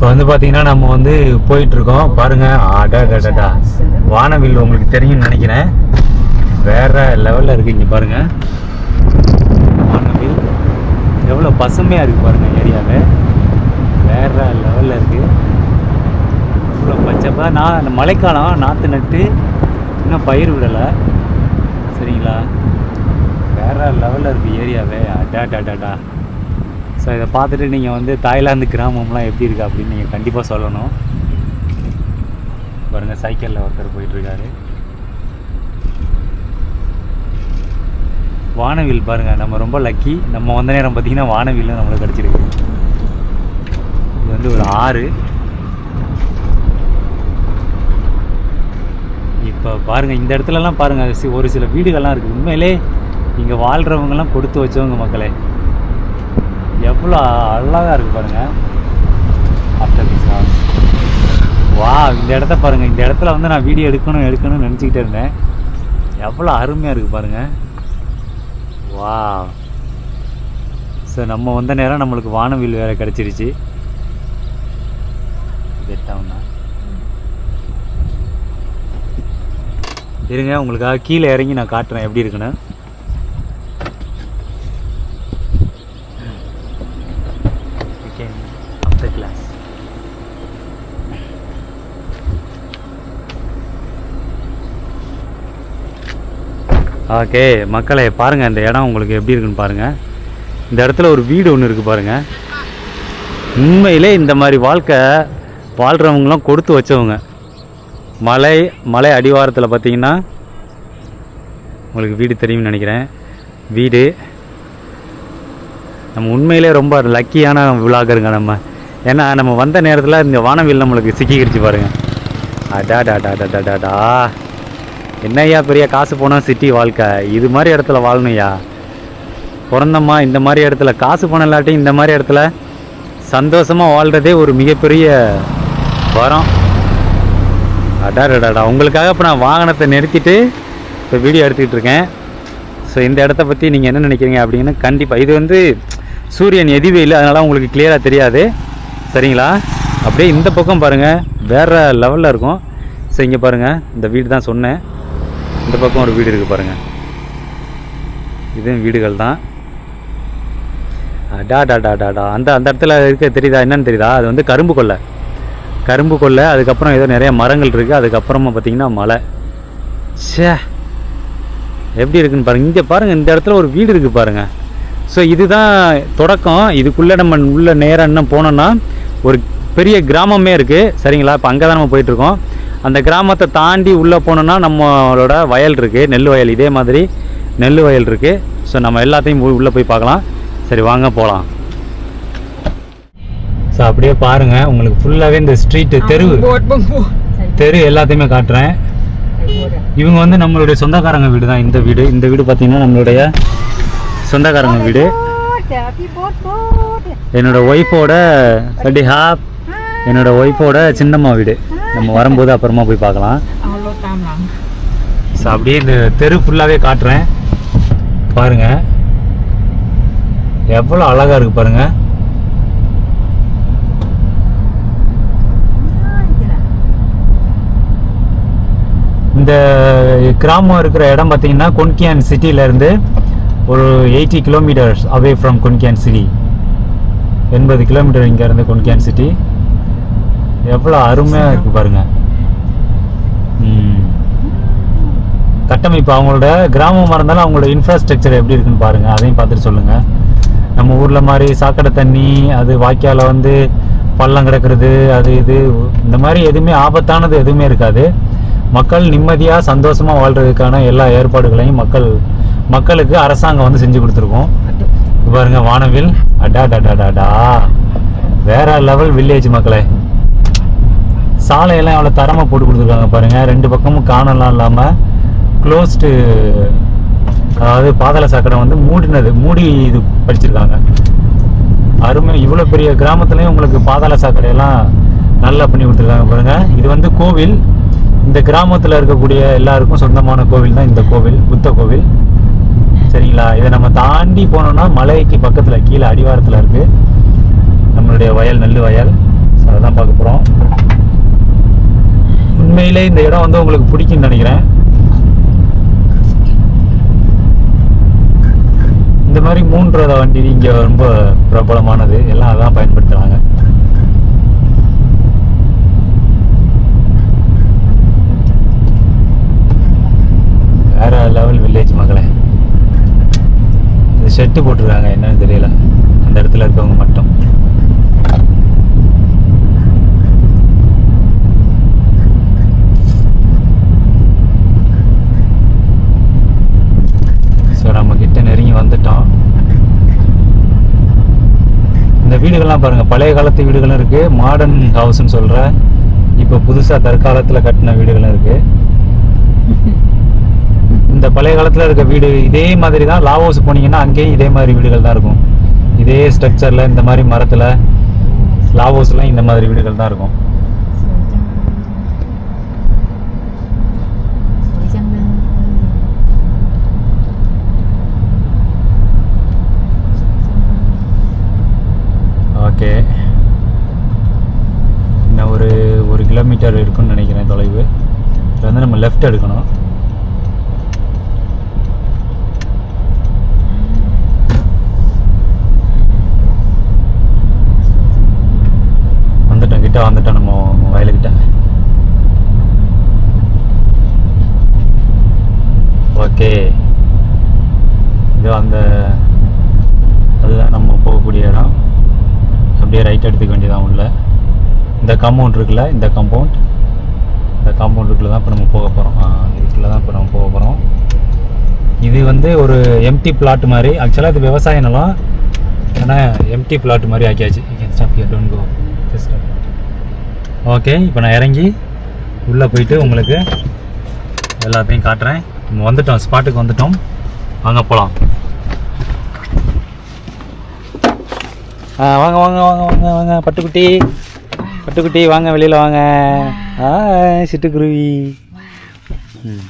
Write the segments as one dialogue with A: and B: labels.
A: இப்போ வந்து பார்த்தீங்கன்னா நம்ம வந்து போயிட்டுருக்கோம். பாருங்கள் பாருங்க. அடாடாடா வானவில் உங்களுக்கு தெரியும்னு நினைக்கிறேன். வேற லெவலில் இருக்கு இங்கே பாருங்கள் வானவில். எவ்வளோ பசுமையாக இருக்குது பாருங்கள் ஏரியாவே. வேற லெவலில் இருக்குது இவ்வளோ பச்சைப்பாக நான் இந்த மழைக்காலம் நாற்று நட்டு இன்னும் பயிர் விடலை. சரிங்களா? வேற லெவலில் இருக்குது ஏரியாவே. அடாடாடாடா. ஸோ இதை பார்த்துட்டு நீங்கள் வந்து தாய்லாந்து கிராமம்லாம் எப்படி இருக்கா அப்படின்னு நீங்கள் கண்டிப்பாக சொல்லணும். பாருங்க சைக்கிளில் ஒருத்தர் போயிட்டுருக்காரு. வானவில் பாருங்கள் நம்ம ரொம்ப லக்கி நம்ம வந்த நேரம் பார்த்தீங்கன்னா வானவில் நம்மளுக்கு கிடச்சிருக்கு. இது வந்து ஒரு ஆறு. இப்போ பாருங்கள் இந்த இடத்துலலாம் பாருங்கள் ஒரு சில வீடுகள்லாம் இருக்குது உண்மையிலே இங்கே வாழ்கிறவங்கலாம் கொடுத்து வச்சவங்க மக்களே. எவ்வளோ அழகாக இருக்கு பாருங்கள் ஆஃப்டர் திஸ் வா இந்த இடத்த பாருங்கள் இந்த இடத்துல வந்து நான் வீடியோ எடுக்கணும் எடுக்கணும்னு நினச்சிக்கிட்டே இருந்தேன். எவ்வளோ அருமையாக இருக்குது பாருங்கள் வா ஸோ நம்ம வந்த நேரம் நம்மளுக்கு வானவில் வேறு கிடச்சிருச்சு. பெட்டவுன்னா இருங்க உங்களுக்காக கீழே இறங்கி நான் காட்டுறேன் எப்படி இருக்குன்னு. ஓகே மக்களை பாருங்கள் இந்த இடம் உங்களுக்கு எப்படி இருக்குன்னு பாருங்கள் இந்த இடத்துல ஒரு வீடு ஒன்று இருக்குது பாருங்கள் உண்மையிலே இந்த மாதிரி வாழ்க்கை வாழ்கிறவங்களாம் கொடுத்து வச்சவங்க. மலை மலை அடிவாரத்தில் பார்த்தீங்கன்னா உங்களுக்கு வீடு தெரியும்னு நினைக்கிறேன். வீடு. நம்ம உண்மையிலே ரொம்ப லக்கியான விழாக்கருங்க நம்ம. ஏன்னா நம்ம வந்த நேரத்தில் இந்த வானவில் நம்மளுக்கு சிக்கிக்கிடுச்சு பாருங்கள் அடா என்னையா என்னய்யா பெரிய காசு போனால் சிட்டி வாழ்க்கை? இது மாதிரி இடத்துல வாழணுயா பிறந்தம்மா இந்த மாதிரி இடத்துல. காசு பணம் இல்லாட்டியும் இந்த மாதிரி இடத்துல சந்தோஷமாக வாழ்கிறதே ஒரு மிகப்பெரிய வரம். அடாடாடா உங்களுக்காக இப்போ நான் வாகனத்தை நிறுத்திட்டு இப்போ வீடியோ எடுத்துக்கிட்டு இருக்கேன். ஸோ இந்த இடத்த பற்றி நீங்கள் என்ன நினைக்கிறீங்க அப்படின்னு கண்டிப்பாக இது வந்து சூரியன் எதுவே இல்லை அதனால் உங்களுக்கு கிளியராக தெரியாது. சரிங்களா? அப்படியே இந்த பக்கம் பாருங்கள் வேறு லெவலில் இருக்கும். ஸோ இங்கே பாருங்கள் இந்த வீடு தான் சொன்னேன். இந்த பக்கம் ஒரு வீடு இருக்குது பாருங்கள் இதுவும் வீடுகள் தான். டா டா டா டா டா. அந்த அந்த இடத்துல இருக்க தெரியுதா? என்னன்னு தெரியுதா? அது வந்து கரும்பு கொல்லை கரும்பு கொல்லை அதுக்கப்புறம் ஏதோ நிறைய மரங்கள் இருக்குது அதுக்கப்புறமா பார்த்தீங்கன்னா மலை. ச்சே. எப்படி இருக்குன்னு பாருங்க. இங்கே பாருங்க இந்த இடத்துல ஒரு வீடு இருக்குது பாருங்க. ஸோ இதுதான் தொடக்கம். இதுக்குள்ளே நம்ம உள்ள நேரம் என்ன போனோம்னா ஒரு பெரிய கிராமமே இருக்குது சரிங்களா? இப்போ அங்கே தான் நம்ம போயிட்டுருக்கோம் அந்த கிராமத்தை தாண்டி உள்ளே போனோம்னா நம்மளோட வயல் இருக்குது நெல் வயல். இதே மாதிரி நெல் வயல் இருக்குது ஸோ நம்ம எல்லாத்தையும் உள்ளே போய் பார்க்கலாம். சரி வாங்க போகலாம் ஸோ அப்படியே பாருங்கள் உங்களுக்கு ஃபுல்லாகவே இந்த ஸ்ட்ரீட்டு தெரு. தெரு எல்லாத்தையுமே காட்டுறேன். இவங்க வந்து நம்மளுடைய சொந்தக்காரங்க வீடு தான் இந்த வீடு. இந்த வீடு பார்த்தீங்கன்னா நம்மளுடைய சொந்தக்காரங்க வீடு. என்னோட ஒய்ஃபோட சட்டி ஹாப் என்னோட ஒய்ஃபோட சின்னம்மா வீடு. நம்ம வரும்போது அப்புறமா போய் பார்க்கலாம். ஸோ அப்படியே இந்த தெரு ஃபுல்லாகவே காட்டுறேன். பாருங்க. எவ்வளோ அழகா இருக்கு பாருங்க. இந்த கிராமம் இருக்கிற இடம் பார்த்தீங்கன்னா கொன்கியான் சிட்டியிலேருந்து ஒரு எயிட்டி கிலோமீட்டர்ஸ் அவே ஃப்ரம் கொன்கியான் சிட்டி எண்பது கிலோமீட்டர் இங்கேருந்து கொன்கியான் சிட்டி எவ்வளோ அருமையாக இருக்குது பாருங்க. ம். கட்டமைப்பு அவங்களோட கிராமமாக இருந்தாலும் அவங்களோட இன்ஃப்ராஸ்ட்ரக்சர் எப்படி இருக்குன்னு பாருங்கள் அதையும் பார்த்துட்டு சொல்லுங்கள் நம்ம ஊரில் மாதிரி சாக்கடை தண்ணி அது வாய்க்கால வந்து பள்ளம் கிடக்கிறது அது இது இந்த மாதிரி எதுவுமே ஆபத்தானது எதுவுமே இருக்காது. மக்கள் நிம்மதியாக சந்தோஷமாக வாழ்கிறதுக்கான எல்லா ஏற்பாடுகளையும் மக்கள் மக்களுக்கு அரசாங்கம் வந்து செஞ்சு கொடுத்துருக்கோம். பாருங்க வானவில் அடா டா டா டா வேற லெவல் வில்லேஜ் மக்களே. சாலையெல்லாம் எவ்வளோ தரமாக போட்டு கொடுத்துருக்காங்க பாருங்கள் ரெண்டு பக்கமும் காணலாம் இல்லாமல் க்ளோஸ்டு அதாவது பாதாள சாக்கடை வந்து மூடினது மூடி இது படிச்சிருக்காங்க. அருமை. இவ்வளோ பெரிய கிராமத்துலேயும் உங்களுக்கு பாதாள சாக்கடையெல்லாம் நல்லா பண்ணி கொடுத்துருக்காங்க பாருங்கள் இது வந்து கோவில். இந்த கிராமத்தில் இருக்கக்கூடிய எல்லாருக்கும் சொந்தமான கோவில் தான் இந்த கோவில் புத்த கோவில். சரிங்களா? இதை நம்ம தாண்டி போனோம்னா மலைக்கு பக்கத்தில் கீழே அடிவாரத்தில் இருக்குது நம்மளுடைய வயல் நெல் வயல். ஸோ அதெல்லாம் பார்க்க போகிறோம் உண்மையிலே இந்த இடம் வந்து உங்களுக்கு பிடிக்கும்னு நினைக்கிறேன். இந்த மாதிரி மூன்று ரத வண்டி இங்கே ரொம்ப பிரபலமானது. எல்லாம் அதான் பயன்படுத்துகிறாங்க வேற லெவல் வில்லேஜ் மகளே. இது செட்டு போட்டிருக்காங்க என்னன்னு தெரியல. அந்த இடத்துல இருக்கவங்க மட்டும். ஸோ நம்ம கிட்ட நெருங்கி வந்துட்டோம் இந்த வீடுகள்லாம் பாருங்க பழைய காலத்து வீடுகளும் இருக்கு மாடர்ன் ஹவுஸ்ன்னு சொல்ற இப்போ புதுசாக தற்காலத்தில் கட்டின வீடுகளும் இருக்கு. இந்த பழைய காலத்தில் இருக்க வீடு இதே மாதிரி தான் லாவோஸ் போனீங்கன்னா அங்கேயும் இதே மாதிரி வீடுகள் தான் இருக்கும். இதே ஸ்ட்ரக்சரில் இந்த மாதிரி மரத்தில் லாவோஸ்லாம் இந்த மாதிரி வீடுகள் தான் இருக்கும்.，ஓகே. இன்னும் ஒரு ஒரு கிலோமீட்டர் இருக்குன்னு நினைக்கிறேன் தொலைவு. இதில் வந்து நம்ம லெஃப்ட் எடுக்கணும். வந்துட்டோம் கிட்ட வந்துட்டோம் நம்ம வயலுக்கிட்ட ஓகே. இது அந்த அதுதான் நம்ம போகக்கூடிய இடம். அப்படியே ரைட் எடுத்துக்க வேண்டியதான் உள்ள. இந்த காம்பவுண்ட் இருக்குல்ல இந்த காம்பவுண்ட் இந்த காம்பவுண்டுக்குள்ளே தான் இப்போ நம்ம போக போகிறோம் இதுக்குள்ளே தான் இப்போ நம்ம போக போகிறோம் இது வந்து ஒரு எம்டி பிளாட் மாதிரி. ஆக்சுவலாக இது விவசாய நிலம். ஆனால் எம்டி பிளாட் மாதிரி ஆக்கியாச்சு. Stop here don't go okay இப்போ நான் இறங்கி உள்ளே போயிட்டு உங்களுக்கு எல்லாத்தையும் காட்டுறேன். நம்ம வந்துட்டோம் ஸ்பாட்டுக்கு வந்துட்டோம். வாங்க போகலாம் வாங்க வாங்க வாங்க வாங்க வாங்க. பட்டுக்குட்டி. பட்டுக்குட்டி வாங்க வெளியில் வாங்க. ஆ சிட்டுக்குருவி. ம்.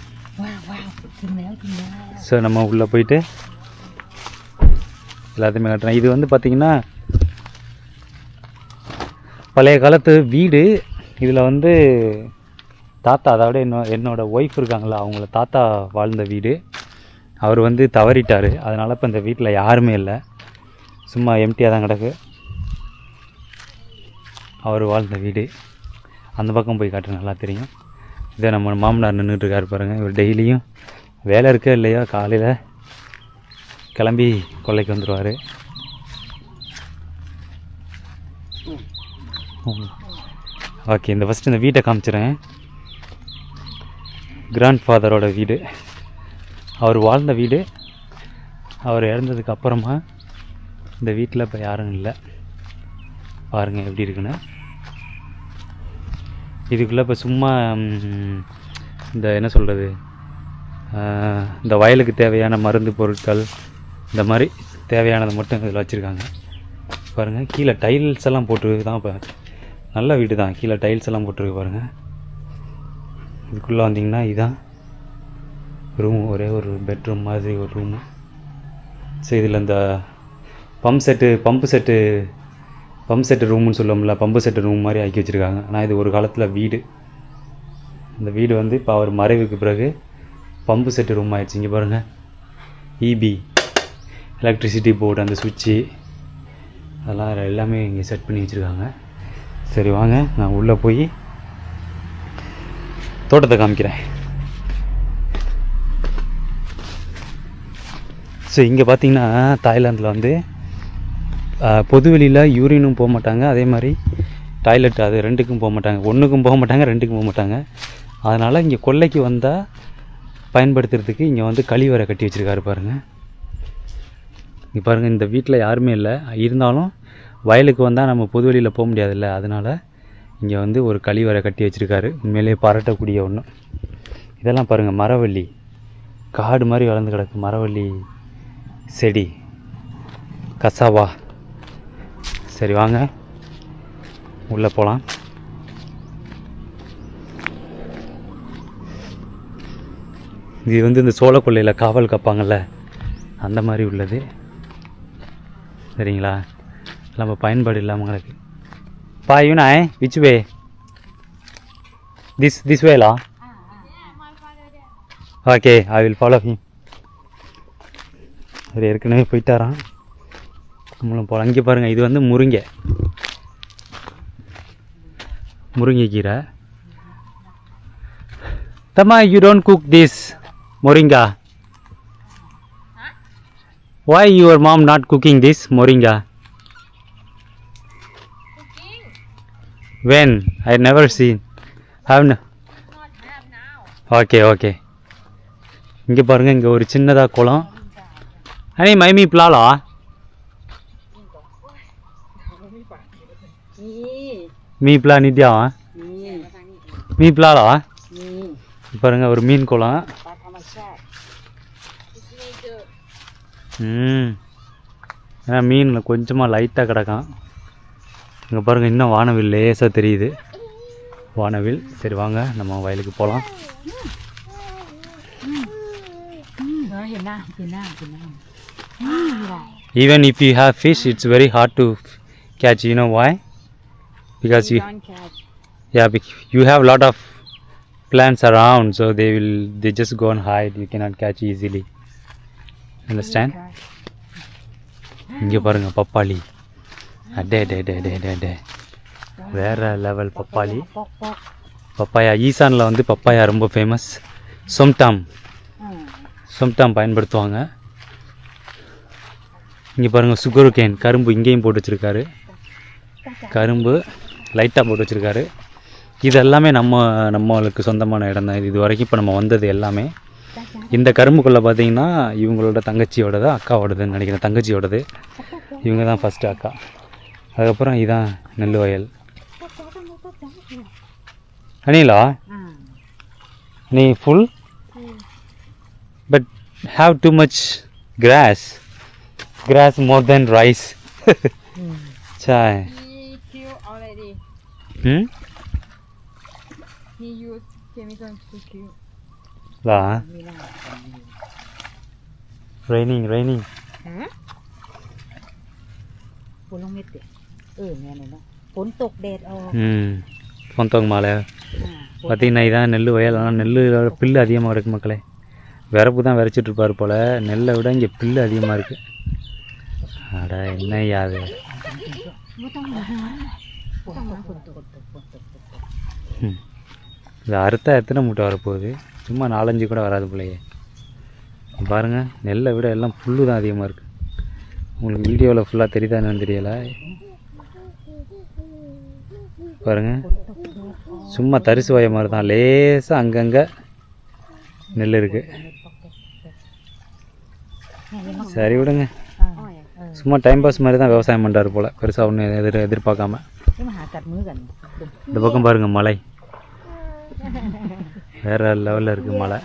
A: ஸோ நம்ம உள்ளே போயிட்டு எல்லாத்தையுமே காட்டுறேன். இது வந்து பார்த்திங்கன்னா பழைய காலத்து வீடு. இதில் வந்து தாத்தா அதோட என்ன என்னோட ஒய்ஃப் இருக்காங்களா அவங்கள தாத்தா வாழ்ந்த வீடு. அவர் வந்து தவறிட்டார். அதனால் இப்போ இந்த வீட்டில் யாருமே இல்லை. சும்மா எம்டியாக தான் கிடக்கு. அவர் வாழ்ந்த வீடு. அந்த பக்கம் போய் காட்டுற நல்லா தெரியும். இதே நம்ம மாமனார் நின்றுட்டு இருக்காரு இவர் டெய்லியும் வேலை இருக்கோ இல்லையோ? காலையில் கிளம்பி கொல்லைக்கு வந்துடுவார் ஓகே இந்த ஃபஸ்ட்டு இந்த வீட்டை காமிச்சிடுறேன் கிராண்ட் ஃபாதரோட வீடு. அவர் வாழ்ந்த வீடு. அவர் இறந்ததுக்கு அப்புறமா இந்த வீட்டில் இப்போ யாரும் இல்லை. பாருங்கள் எப்படி இருக்குன்னு. இதுக்குள்ளே இப்போ சும்மா இந்த என்ன சொல்கிறது இந்த வயலுக்கு தேவையான மருந்து பொருட்கள் இந்த மாதிரி தேவையானதை மட்டும் இதில் வச்சுருக்காங்க. பாருங்கள் கீழே டைல்ஸ் எல்லாம் போட்டு தான் இப்போ நல்ல வீடு தான். கீழே டைல்ஸ் எல்லாம் போட்டிருக்கு பாருங்கள் இதுக்குள்ளே வந்தீங்கன்னா இதுதான் ரூம் ஒரே ஒரு பெட்ரூம் மாதிரி ஒரு ரூமு ஸோ இதில் இந்த pump set pump set pump set ரூம்னு சொல்லுவோம்ல பம்பு செட்டு ரூம் மாதிரி ஆக்கி வச்சுருக்காங்க. ஆனால் இது ஒரு காலத்தில் வீடு. இந்த வீடு வந்து இப்போ அவர் மறைவுக்கு பிறகு பம்பு செட்டு ரூம் ஆயிடுச்சு. இங்கே பாருங்கள் இபி எலக்ட்ரிசிட்டி போர்டு அந்த சுவிட்சு அதெல்லாம் எல்லாமே இங்கே செட் பண்ணி வச்சுருக்காங்க. சரி வாங்க. நான் உள்ளே போய் தோட்டத்தை காமிக்கிறேன். ஸோ இங்கே பார்த்தீங்கன்னா தாய்லாந்தில் வந்து பொதுவெளியில் யூரினும் போக மாட்டாங்க. அதே மாதிரி டாய்லெட் அது ரெண்டுக்கும் போக மாட்டாங்க. ஒன்றுக்கும் போக மாட்டாங்க ரெண்டுக்கும் போக மாட்டாங்க. அதனால் இங்கே கொல்லைக்கு வந்தால் பயன்படுத்துறதுக்கு இங்கே வந்து கழிவறை கட்டி வச்சுருக்காரு பாருங்கள் இங்கே பாருங்கள் இந்த வீட்டில் யாருமே இல்லை. இருந்தாலும் வயலுக்கு வந்தால் நம்ம பொதுவெளியில் போக முடியாதுல்ல. அதனால் இங்கே வந்து ஒரு கழிவறை கட்டி வச்சுருக்காரு. உண்மையிலேயே பாராட்டக்கூடிய ஒன்று இதெல்லாம் பாருங்கள் மரவள்ளி. காடு மாதிரி வளர்ந்து கிடக்கு மரவள்ளி செடி. கசாவா. சரி வாங்க. உள்ளே போகலாம் இது வந்து இந்த சோளக்கொல்லையில் காவல் காப்பாங்கள்ல அந்த மாதிரி உள்ளது. சரிங்களா? நம்ம பயன்பாடு இல்லாமல் உங்களுக்கு பா you know, eh? This this This this way, lah. Okay, I அவர் ஏற்கனவே போயிட்டாரான் நம்மளும் போகலாம் இங்கே பாருங்கள் இது வந்து முருங்கை. முருங்கைக்கீரை தம்மா you don't cook this moringa why your mom not cooking this moringa when I never seen how okay okay இங்கே பாருங்கள் இங்கே ஒரு சின்னதாக குளம். அனே மைமி பிளாலா மீ பிளா நித்யாவா மீ பிளாலா பாருங்க ஒரு மீன் குளம். ம். ஏன்னா மீனில் கொஞ்சமாக லைட்டாக கிடக்கும் இங்கே பாருங்கள் இன்னும் வானவில் லேசாக தெரியுது. வானவில். சரி வாங்க நம்ம வயலுக்கு போகலாம்
B: nay, hiện nay, hiện nay.
A: Even if you have fish, it's very hard to catch. You know why? Because you, yeah, you have lot of plants around, so they will they just go and hide. You cannot catch easily. Understand? இங்கே பாருங்க பப்பாளி அடே டே டே டே டே டே வேற level பப்பாளி. Papaya ஈசானில் வந்து papaya ரொம்ப famous சொம்டாம் சொம்டாம் பயன்படுத்துவாங்க இங்கே பாருங்கள் சுகர் கேன் கரும்பு இங்கேயும் போட்டு வச்சுருக்காரு கரும்பு லைட்டாக போட்டு வச்சுருக்காரு. இது எல்லாமே நம்ம நம்மளுக்கு சொந்தமான இடம் தான். இது வரைக்கும் இப்போ நம்ம வந்தது எல்லாமே. இந்த கரும்புக்குள்ளே பார்த்தீங்கன்னா இவங்களோட தங்கச்சியோடது அக்காவோடதுன்னு நினைக்கிறேன். தங்கச்சியோடது. இவங்க தான் ஃபஸ்ட்டு அக்கா. அதுக்கப்புறம் இதான் நெல் வயல். அனிலா? நீ full but have too much grass grass more then rice Sai hmm
C: He used chemical to kill.
A: லா ரைனிங் ரைனிங். ம் பொந்தவங்க மாலை பார்த்தீங்கன்னா இதான் நெல் வயல் ஆனால் நெல்லோட பில்லு அதிகமாக இருக்குது மக்களே விறப்பு தான் விரைச்சிட்டு இருப்பார் போல் நெல்லை விட இங்கே பில்லு அதிகமாக இருக்குது அட என்னய்யா அது. இது அறுத்தா எத்தனை மூட்டை வரப்போகுது? சும்மா நாலஞ்சு கூட வராது பிள்ளையே பாருங்கள் நெல்லை விட எல்லாம் புல் தான் அதிகமாக இருக்குது உங்களுக்கு வீடியோவில் ஃபுல்லாக தெரியுதா என்னன்னு தெரியல. பாருங்க சும்மா தரிசு வய மாதிரி தான். லேசாக அங்கங்கே நெல் இருக்குது சரி விடுங்க. சும்மா டைம் பாஸ் மாதிரி தான் விவசாயம் பண்ணுறாரு போல். பெருசாக ஒன்றும் எதிர் எதிர்பார்க்காம இந்த பக்கம் பாருங்கள் மலை. வேற லெவலில் இருக்குது மலை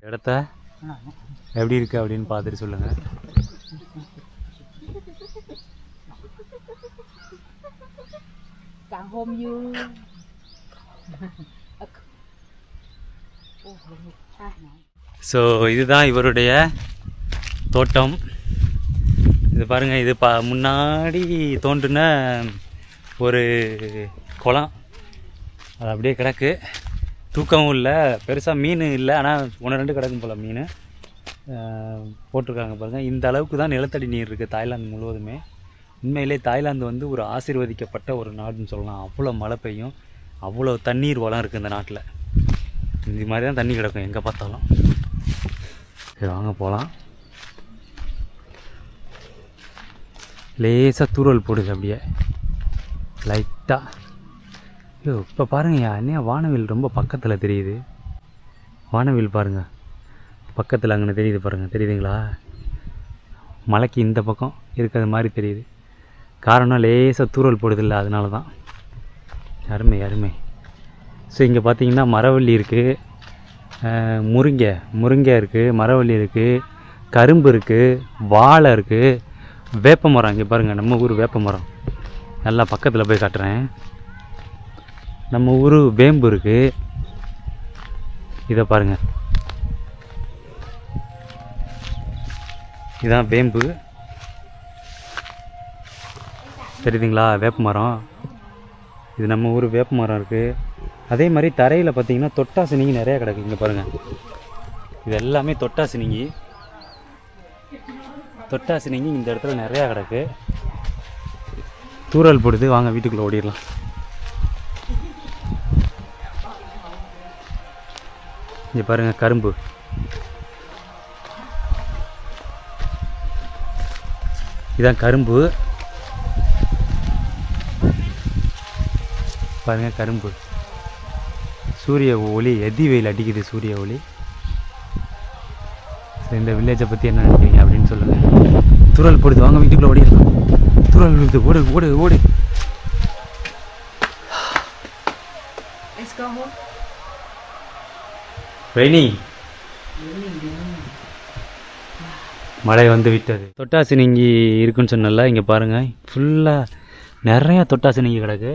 A: இடத்த எப்படி இருக்கு அப்படின்னு பார்த்துட்டு சொல்லுங்கள்
B: Cả hôm như.
A: ஸோ இதுதான் இவருடைய தோட்டம். இது பாருங்கள் இது பா முன்னாடி தோன்றின ஒரு குளம். அது அப்படியே கிடக்கு. தூக்கமும் இல்லை. பெருசாக மீன் இல்லை. ஆனால் ஒன்று ரெண்டு கிடக்கும் போல் மீன். போட்டிருக்காங்க பாருங்கள் இந்த அளவுக்கு தான் நிலத்தடி நீர் இருக்குது தாய்லாந்து முழுவதுமே. உண்மையிலே தாய்லாந்து வந்து ஒரு ஆசீர்வதிக்கப்பட்ட ஒரு நாடுன்னு சொல்லலாம். அவ்வளோ மழை பெய்யும். அவ்வளோ தண்ணீர் வளம் இருக்குது இந்த நாட்டில். இந்த மாதிரி தான் தண்ணி கிடக்கும். எங்கே பார்த்தாலும். சரி வாங்க போகலாம் லேசாக தூறல் போடுது அப்படியே. லைட்டாக ஐயோ இப்போ பாருங்கய்யா அண்ணே வானவில் ரொம்ப பக்கத்தில் தெரியுது. வானவில் பாருங்கள் பக்கத்தில் அங்கே தெரியுது பாருங்கள் தெரியுதுங்களா? மலைக்கு இந்த பக்கம் இருக்கிறது மாதிரி தெரியுது. காரணம் லேசாக தூறல் போடுதில்ல அதனால தான் அருமை அருமை. ஸோ இங்கே பார்த்தீங்கன்னா மரவள்ளி இருக்குது முருங்கை முருங்கை இருக்குது மரவள்ளி இருக்குது கரும்பு இருக்குது வாழை இருக்குது வேப்ப மரம். இங்கே பாருங்கள் நம்ம ஊர் வேப்ப மரம். நல்லா பக்கத்தில் போய் காட்டுறேன். நம்ம ஊர் வேம்பு இருக்குது இதை பாருங்கள் இதான் வேம்பு. தெரியுதுங்களா? வேப்ப மரம். இது நம்ம ஊர் வேப்ப மரம் இருக்குது அதே மாதிரி தரையில் பார்த்தீங்கன்னா தொட்டாசினிங்கி நிறையா கிடக்கு. இங்கே பாருங்கள் இது எல்லாமே தொட்டாசினிங்கி தொட்டாசினிங்கி இந்த இடத்துல நிறையா கிடக்கு. தூரல் போடுது. வாங்க வீட்டுக்குள்ளே ஓடிடலாம். இங்கே பாருங்கள் கரும்பு. இதான் கரும்பு. பாருங்கள் கரும்பு. சூரிய ஒளி எதி வெயில் அடிக்குது சூரிய ஒளி. ஸோ இந்த வில்லேஜை பற்றி என்ன நினைக்கிறீங்க அப்படின்னு சொல்லுங்கள் துரல் போடுது வாங்க வீட்டுக்குள்ளே ஓடிடலாம். துரல் விழுது ஓடு ஓடு ஓடு. ரெய்னி மழை வந்து விட்டது. தொட்டாசி நீங்கி இருக்குன்னு சொன்னல இங்கே பாருங்கள் ஃபுல்லாக நிறையா தொட்டாசி நீங்கி கிடக்கு.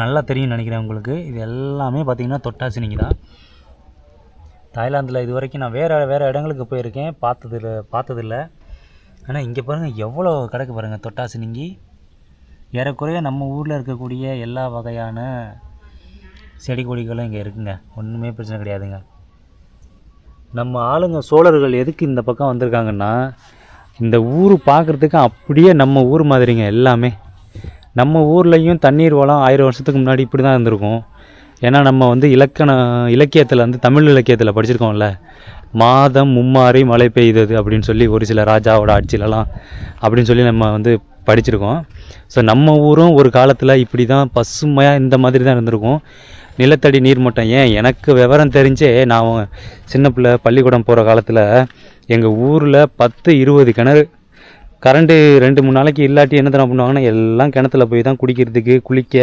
A: நல்லா தெரியும் நினைக்கிறேன் உங்களுக்கு. இது எல்லாமே பார்த்தீங்கன்னா தொட்டாசினிங்கி தான் தாய்லாந்தில் இது வரைக்கும் நான் வேறு வேறு இடங்களுக்கு போயிருக்கேன். பார்த்ததில்ல பார்த்ததில்ல. ஆனால் இங்கே பாருங்கள் எவ்வளோ கிடக்கு பாருங்கள் தொட்டாசி நீங்கி. ஏறக்குறைய நம்ம ஊரில் இருக்கக்கூடிய எல்லா வகையான செடி கொடிகளும் இங்கே இருக்குங்க. ஒன்றுமே பிரச்சனை கிடையாதுங்க. நம்ம ஆளுங்க சோழர்கள் எதுக்கு இந்த பக்கம் வந்திருக்காங்கன்னா இந்த ஊர் பார்க்குறதுக்கு அப்படியே நம்ம ஊர் மாதிரிங்க எல்லாமே. நம்ம ஊர்லேயும் தண்ணீர் வளம் ஆயிரம் வருஷத்துக்கு முன்னாடி இப்படி தான் இருந்திருக்கும். ஏன்னா நம்ம வந்து இலக்கண இலக்கியத்தில் வந்து தமிழ் இலக்கியத்தில் படிச்சிருக்கோம்ல. மாதம் மும்மாறி மழை பெய்தது அப்படின்னு சொல்லி ஒரு சில ராஜாவோட ஆட்சியிலலாம் அப்படின்னு சொல்லி நம்ம வந்து படிச்சிருக்கோம். ஸோ நம்ம ஊரும் ஒரு காலத்தில் இப்படி தான் பசுமையாக இந்த மாதிரி தான் இருந்திருக்கும். நிலத்தடி நீர்மட்டம் ஏன்? எனக்கு விவரம் தெரிஞ்சே நான் சின்ன பிள்ளை பள்ளிக்கூடம் போகிற காலத்தில் எங்கள் ஊரில் பத்து இருபது கிணறு. கரண்ட்டு ரெண்டு மூணு நாளைக்கு இல்லாட்டி என்ன தான் பண்ணுவாங்கன்னா எல்லாம் கிணத்துல போய் தான் குடிக்கிறதுக்கு குளிக்க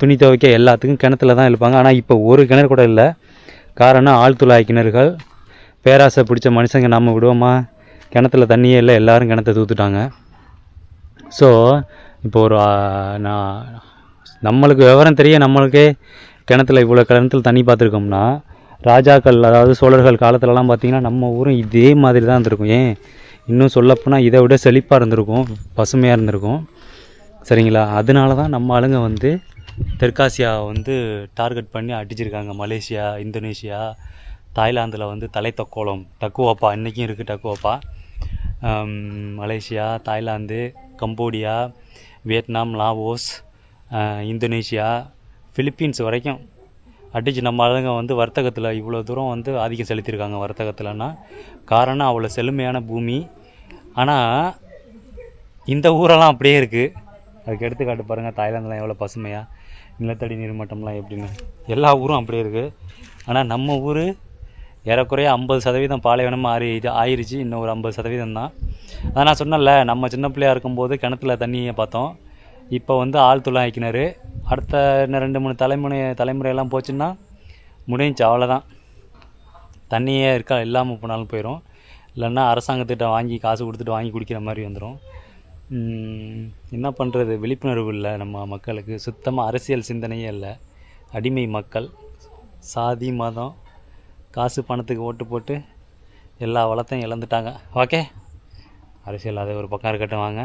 A: துணி துவைக்க எல்லாத்துக்கும் கிணத்துல தான் இருப்பாங்க ஆனால் இப்போ ஒரு கிணறு கூட இல்லை. காரணம் ஆழ்துளாய் கிணறுகள். பேராசை பிடிச்ச மனுஷங்க நம்ம விடுவோமா? கிணத்துல தண்ணியே இல்லை எல்லாரும் கிணத்த தூத்துட்டாங்க. ஸோ இப்போ ஒரு நான் நம்மளுக்கு விவரம் தெரிய நம்மளுக்கே கிணத்துல இவ்வளோ கிணத்துல தண்ணி பார்த்துருக்கோம்னா ராஜாக்கள் அதாவது சோழர்கள் காலத்துலலாம் பார்த்திங்கன்னா நம்ம ஊரும் இதே மாதிரி தான் இருந்திருக்கும். ஏன்? இன்னும் சொல்லப்போனால் இதை விட செழிப்பாக இருந்திருக்கும் பசுமையாக இருந்திருக்கும். சரிங்களா? அதனால தான் நம்ம ஆளுங்க வந்து தெற்காசியாவை வந்து டார்கெட் பண்ணி அடிச்சிருக்காங்க. மலேசியா இந்தோனேஷியா தாய்லாந்தில் வந்து தலைத்தக்கோலம் டக்குவாப்பா. இன்றைக்கும் இருக்குது டக்குவாப்பா. Malaysia Thailand Cambodia Vietnam Laos Indonesia Philippines வரைக்கும் அடிச்சு நம்ம ஆளுங்க வந்து வர்த்தகத்தில் இவ்வளோ தூரம் வந்து ஆதிக்கம் செலுத்தியிருக்காங்க வர்த்தகத்தில்னா காரணம் அவ்வளோ செழுமையான பூமி. ஆனால் இந்த ஊரெல்லாம் அப்படியே இருக்குது அதுக்கு எடுத்துக்காட்டு பாருங்கள் தாய்லாந்துலாம் எவ்வளோ பசுமையாக நிலத்தடி நீர்மட்டம்லாம் எப்படின்னு. எல்லா ஊரும் அப்படியே இருக்குது ஆனால் நம்ம ஊர் ஏறக்குறைய ஐம்பது சதவீதம் பாலைவனமாக ஆறி இது ஆயிடுச்சு இன்னும் ஒரு ஐம்பது சதவீதம் தான் அதான் நான் சொன்னேன்ல நம்ம சின்ன பிள்ளையா இருக்கும்போது கிணத்துல தண்ணியை பார்த்தோம். இப்போ வந்து ஆழ்துளை ஆக்கினார் அடுத்த இன்னும் ரெண்டு மூணு தலைமுறை தலைமுறையெல்லாம் போச்சுன்னா முடிஞ்சு அவ்வளோதான் தண்ணியே இருக்கா இல்லாமல் போனாலும் போயிடும் இல்லைன்னா அரசாங்கத்திட்ட வாங்கி காசு கொடுத்துட்டு வாங்கி குடிக்கிற மாதிரி வந்துடும் என்ன பண்ணுறது விழிப்புணர்வு இல்லை நம்ம மக்களுக்கு. சுத்தமாக அரசியல் சிந்தனையே இல்லை. அடிமை மக்கள். சாதி மதம். காசு பணத்துக்கு ஓட்டு போட்டு எல்லா வளத்தையும் இழந்துட்டாங்க. ஓகே? அரசியல் அது ஒரு பக்கம் இருக்கட்டும் வாங்க.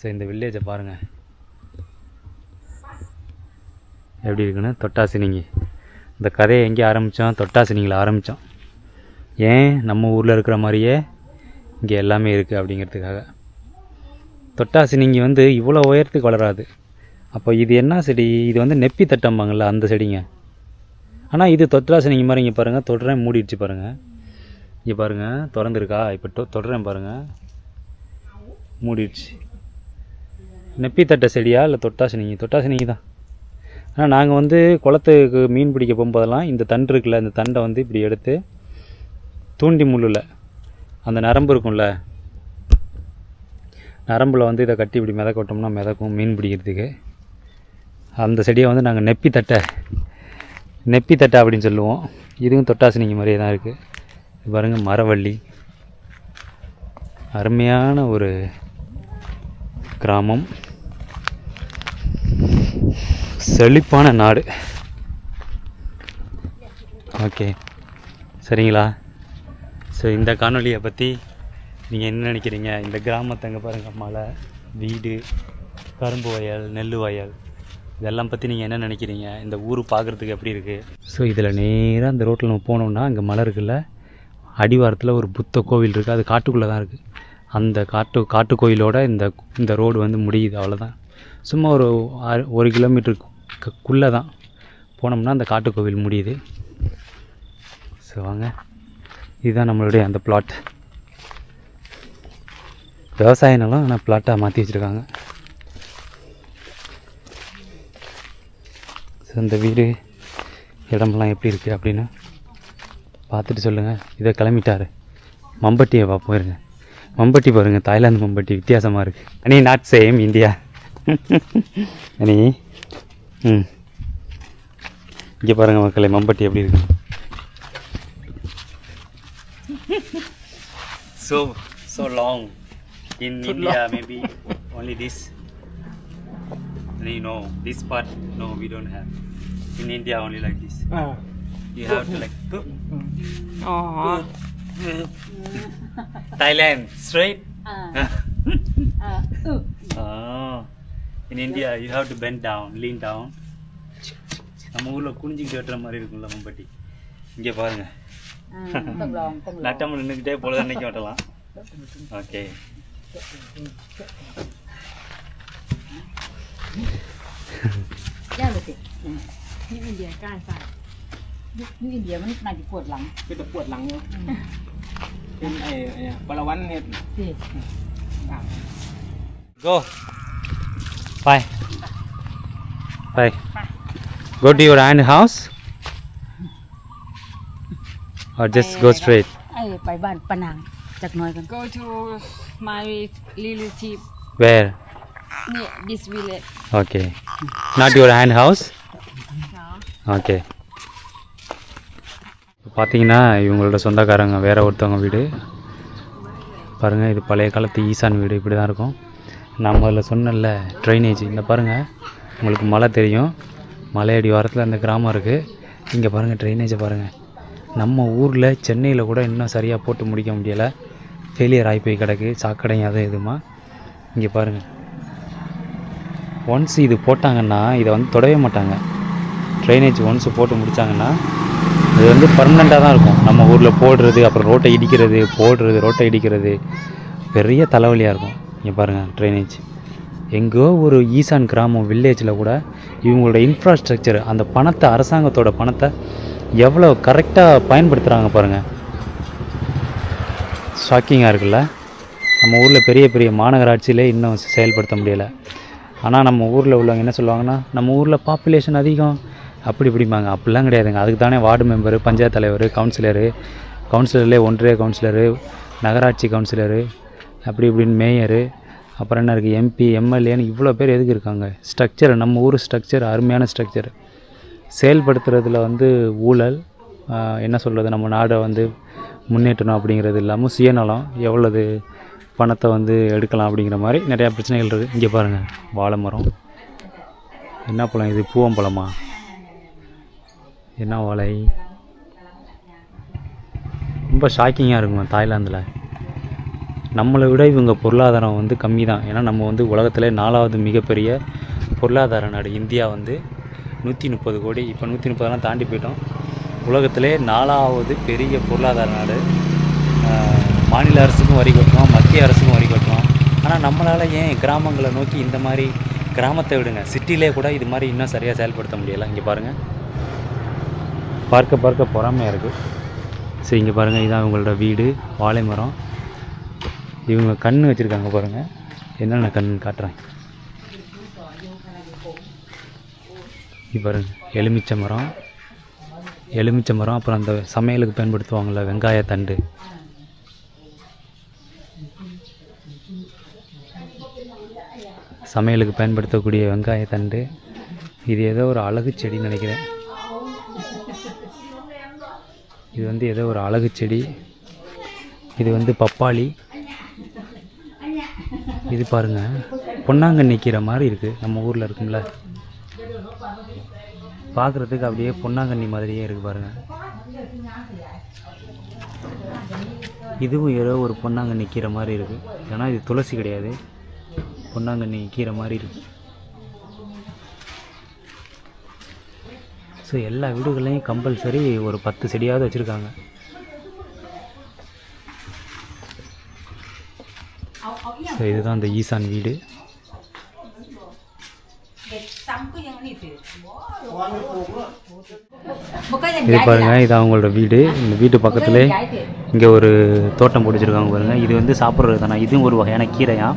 A: ஸோ இந்த வில்லேஜை பாருங்கள் எப்படி இருக்குன்னு? தொட்டாசினிங்கி இந்த கதையை எங்கே ஆரம்பித்தோம் தொட்டாசினிங்கில் ஆரம்பித்தோம் ஏன் நம்ம ஊரில் இருக்கிற மாதிரியே இங்கே எல்லாமே இருக்குது அப்படிங்கிறதுக்காக. தொட்டாசினிங்கி வந்து இவ்வளோ உயரத்துக்கு வளராது. அப்போ இது என்ன செடி? இது வந்து நெப்பி தட்டம்பாங்கள்ல அந்த செடிங்க. ஆனால் இது தொட்டாசினிங்கி மாதிரி இங்கே பாருங்கள் தொடுறேன் மூடிடுச்சு பாருங்கள் இங்கே பாருங்கள் திறந்துருக்கா? இப்போ தொ தொடுறேன் பாருங்கள் மூடிடுச்சு. நெப்பி தட்டை செடியா இல்லை தொட்டாசினிங்கி தொட்டாசினிங்கி தான் ஆனால் நாங்கள் வந்து குளத்துக்கு மீன் பிடிக்க போகும்போதெல்லாம் இந்த தண்டு இருக்குல்ல இந்த தண்டை வந்து இப்படி எடுத்து தூண்டி முள்ளில் அந்த நரம்பு இருக்கும்ல நரம்பில் வந்து இதை கட்டி இப்படி மிதக்க விட்டோம்னா மிதக்கும் மீன் பிடிக்கிறதுக்கு. அந்த செடியை வந்து நாங்கள் நெப்பி தட்டை நெப்பி தட்டை அப்படின்னு சொல்லுவோம். இதுவும் தொட்டாசினிங்க மாதிரியே தான் இருக்குது பாருங்கள் மரவள்ளி. அருமையான ஒரு கிராமம். செழிப்பான நாடு. ஓகே சரிங்களா? ஸோ இந்த காணொலியை பற்றி நீங்கள் என்ன நினைக்கிறீங்க? இந்த கிராமத்தை பாருங்கள் மலை வீடு கரும்பு வயல் நெல் வயல். இதெல்லாம் பற்றி நீங்கள் என்ன நினைக்கிறீங்க? இந்த ஊர் பார்க்குறதுக்கு எப்படி இருக்குது ஸோ இதில் நேராக இந்த ரோட்டில் நம்ம போனோம்னா அங்கே மலை இருக்குல்ல அடிவாரத்தில் ஒரு புத்த கோவில் இருக்குது அது காட்டுக்குள்ளே தான் இருக்குது அந்த காட்டு காட்டு கோயிலோட இந்த இந்த ரோடு வந்து முடியுது அவ்வளோதான் சும்மா ஒரு ஆறு- ஒரு குள்ளே தான் போனோம்னா அந்த காட்டுக்கோவில் முடியுது. ஸோ வாங்க. இதுதான் நம்மளுடைய அந்த பிளாட் விவசாய நிலம் ஆனால் பிளாட்டாக மாற்றி வச்சுருக்காங்க. ஸோ இந்த வீடு இடமெல்லாம் எப்படி இருக்குது அப்படின்னு பார்த்துட்டு சொல்லுங்கள் இதை கிளம்பிட்டாரு. மம்பட்டியை பா போயிருங்க. மம்பட்டி பாருங்கள் தாய்லாந்து மம்பட்டி வித்தியாசமாக இருக்குது அனி நாட் சேம் இந்தியா அனி ம் இங்கே பாருங்கள் மக்களை மம்பட்டி எப்படி இருக்கு so so long in India maybe only this and you know this part no we don't have in india only like this
C: uh.
A: you have to like poop.
C: Uh.
A: thailand straight
B: uh. uh.
A: oh. in India you have to bend down lean down நம்ம ஊரில் குனிஞ்சிக்கிட்டு வெட்டுற மாதிரி இருக்கும்ல மம்பட்டி இங்கே பாருங்க
B: อ่าต้องลองต้องลอง
A: நட்டம் நின்றுக்கிட்டே பொழுது நிற்க வெட்டலாம் okay
B: ย่าเลยสิ
C: ที่อินเดียก้านใส่
B: นี่อินเดียมันน่าจะปวดหลัง
C: ก็จะปวดหลังอยู่เป็นไอ้ไอ้บรวันเห็ด
B: สิ
C: อ่ ะ
A: Go. Bye. Bye. Go to your aunt house? Or just go straight?
B: ไอ้ไปบ้านปะนางจากหน้อยกัน
D: go to my relative
A: Where?
D: near this village.
A: Okay. Not your aunt house? Okay. பார்த்தீங்கன்னா இவங்களோட சொந்தக்காரங்க வேற ஒருத்தவங்க வீடு பாருங்கள் இது பழைய காலத்து ஈசான் வீடு இப்படி தான் இருக்கும் நான் முதல்ல சொன்னேன்ல ட்ரைனேஜ் இந்த பாருங்கள் உங்களுக்கு மலை தெரியும். மலையடி வாரத்தில் அந்த கிராமம் இருக்குது இங்கே பாருங்கள் ட்ரைனேஜை பாருங்கள் நம்ம ஊரில் சென்னையில் கூட இன்னும் சரியாக போட்டு முடிக்க முடியலை. ஃபெயிலியர் ஆகி போய் கிடக்கு. சாக்கடையும் அது இதுமா இங்கே பாருங்கள் ஒன்ஸ் இது போட்டாங்கன்னா இதை வந்து தொடவே மாட்டாங்க. ட்ரைனேஜ் ஒன்ஸ் போட்டு முடித்தாங்கன்னா இது வந்து பர்மனெண்ட்டாக தான் இருக்கும். நம்ம ஊரில் போடுறது அப்புறம் ரோட்டை இடிக்கிறது போடுறது ரோட்டை இடிக்கிறது பெரிய தலைவலியாக இருக்கும். இங்கே பாருங்கள் ட்ரைனேஜ் எங்கோ ஒரு ஈசான் கிராமம் வில்லேஜில் கூட இவங்களோட இன்ஃப்ராஸ்ட்ரக்சர் அந்த பணத்தை அரசாங்கத்தோட பணத்தை எவ்வளோ கரெக்டாக பயன்படுத்துகிறாங்க பாருங்கள் ஷாக்கிங்காக இருக்குல்ல? நம்ம ஊரில் பெரிய பெரிய மாநகராட்சியிலே இன்னும் செயல்படுத்த முடியலை. ஆனால் நம்ம ஊரில் உள்ளவங்க என்ன சொல்லுவாங்கன்னா நம்ம ஊரில் பாப்புலேஷன் அதிகம். அப்படி இப்படிம்பாங்க. அப்படிலாம் கிடையாதுங்க. அதுக்கு தானே வார்டு மெம்பரு பஞ்சாயத்து தலைவர் கவுன்சிலரு கவுன்சிலர்லேயே ஒன்றிய கவுன்சிலரு நகராட்சி கவுன்சிலரு அப்படி இப்படின்னு மேயரு அப்புறம் என்ன இருக்குது எம்பி எம்எல்ஏன்னு இவ்வளோ பேர் எதுக்கு இருக்காங்க? ஸ்ட்ரக்சர் நம்ம ஊர் ஸ்ட்ரக்சர் அருமையான ஸ்ட்ரக்சர் செயல்படுத்துறதுல வந்து ஊழல் என்ன சொல்கிறது நம்ம நாடை வந்து முன்னேற்றணும் அப்படிங்கிறது இல்லாமல் சுயநலம் எவ்வளவு பணத்தை வந்து எடுக்கலாம் அப்படிங்கிற மாதிரி நிறையா பிரச்சனைகள் இருக்குது இங்கே பாருங்கள் வாழை மரம் என்ன பழம் இது? பூவம்பழமா? என்ன வாழை? ரொம்ப ஷாக்கிங்காக இருக்குமா தாய்லாந்தில்? நம்மளை விட இவங்க பொருளாதாரம் வந்து கம்மி தான் ஏன்னா நம்ம வந்து உலகத்தில் நாலாவது மிகப்பெரிய பொருளாதார நாடு இந்தியா வந்து நூற்றி முப்பது கோடி. இப்போ நூற்றி முப்பதெல்லாம் தாண்டி போயிட்டோம். உலகத்திலே நாலாவது பெரிய பொருளாதார நாடு மாநில அரசுக்கும் வரி கட்டுறோம் மத்திய அரசுக்கும் வரி கட்டுறோம். ஆனால் நம்மளால் ஏன் கிராமங்களை நோக்கி இந்த மாதிரி கிராமத்தை விடுங்க? சிட்டிலே கூட இது மாதிரி இன்னும் சரியாக செயல்படுத்த முடியலை. இங்கே பாருங்கள் பார்க்க பார்க்க பொறாமையாக இருக்குது சரி இங்கே பாருங்கள் இதான் உங்களோட வீடு. வாழை மரம். இவங்க கண் வச்சுருக்காங்க பாருங்கள் என்னென்ன கண் காட்டுறேன் இது பாருங்க எலுமிச்சை மரம். எலுமிச்சை மரம் அப்புறம் அந்த சமையலுக்கு பயன்படுத்துவாங்கள்ல வெங்காய தண்டு. சமையலுக்கு பயன்படுத்தக்கூடிய வெங்காய தண்டு. இது ஏதோ ஒரு அழகு செடின்னு நினைக்கிறேன். இது வந்து ஏதோ ஒரு அழகு செடி. இது வந்து பப்பாளி. இது பாருங்க. பொன்னாங்கண்ணி கீரை மாதிரி இருக்குது நம்ம ஊரில் இருக்கும்ல. பார்க்குறதுக்கு அப்படியே பொன்னாங்கண்ணி மாதிரியே இருக்குது பாருங்க. இதுவும் ஏதோ ஒரு பொன்னாங்கண்ணி கீரை மாதிரி இருக்குது ஏன்னா இது துளசி கிடையாது. பொன்னாங்கண்ணி கீரை மாதிரி இருக்கு. ஸோ எல்லா வீடுகள்லையும் கம்பல்சரி ஒரு பத்து செடியாவது வச்சுருக்காங்க ஸோ இதுதான் இந்த ஈசான் வீடு. இது பாருங்க இது அவங்களோட வீடு. இந்த வீட்டு பக்கத்தில் இங்கே ஒரு தோட்டம் பிடிச்சிருக்காங்க பாருங்க. இது வந்து சாப்பிட்றது தானே? இதுவும் ஒரு வகையான கீரையா?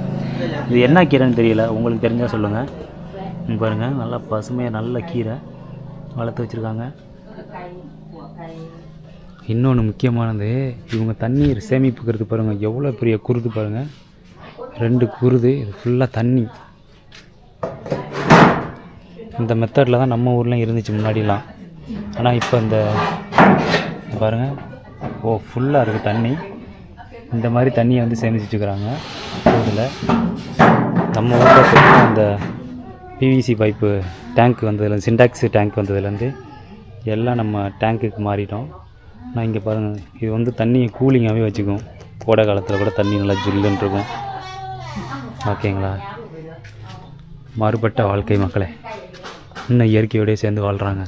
A: இது என்ன கீரைன்னு தெரியல. உங்களுக்கு தெரிஞ்சால் சொல்லுங்கள் பாருங்க நல்லா பசுமையாக நல்ல கீரை வளர்த்து வச்சுருக்காங்க. இன்னொன்று முக்கியமானது இவங்க தண்ணீர் சேமிப்புக்கிறது பாருங்கள் எவ்வளோ பெரிய குருது பாருங்கள் ரெண்டு குருது இது ஃபுல்லாக தண்ணி. இந்த மெத்தடில் தான் நம்ம ஊர்லாம் இருந்துச்சு முன்னாடிலாம். ஆனால் இப்போ இந்த பாருங்கள் ஓ ஃபுல்லாக இருக்குது தண்ணி. இந்த மாதிரி தண்ணியை வந்து சேமிச்சு வச்சுக்கிறாங்க இதில். நம்ம ஊரில் அந்த பிவிசி பைப்பு டேங்க் வந்ததுலேருந்து சின்டாக்ஸ் டேங்க் வந்ததுலேருந்து எல்லாம் நம்ம டேங்க்குக்கு மாறிட்டோம். நான் இங்கே பாருங்கள் இது வந்து தண்ணியை கூலிங்காகவே வச்சுக்கும். கோடை காலத்தில் கூட தண்ணி நல்லா ஜில்லுன்னு இருக்கும் ஓகேங்களா? மாறுபட்ட வாழ்க்கை மக்களே இன்னும் இயற்கையோடய சேர்ந்து வாழ்கிறாங்க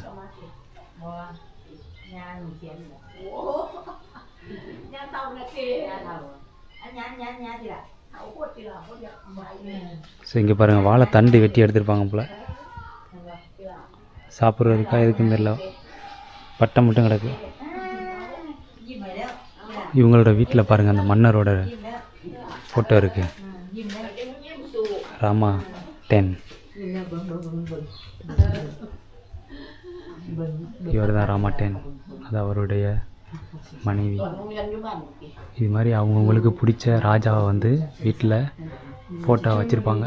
A: ஸோ இங்கே பாருங்கள் வாழை தண்டு வெட்டி எடுத்துருப்பாங்க போல். சாப்பிட்றதுக்கா எதுக்கும் தெரியல. பட்டம் மட்டும் கிடக்கு. இவங்களோட வீட்டில் பாருங்கள் அந்த மன்னரோட ஃபோட்டோ இருக்குது ராமா டென் இவர் தான் ராமா டென் அது அவருடைய மனைவி. இது மாதிரி அவங்கவுங்களுக்கு பிடிச்ச ராஜாவை வந்து வீட்டில் ஃபோட்டோ வச்சுருப்பாங்க.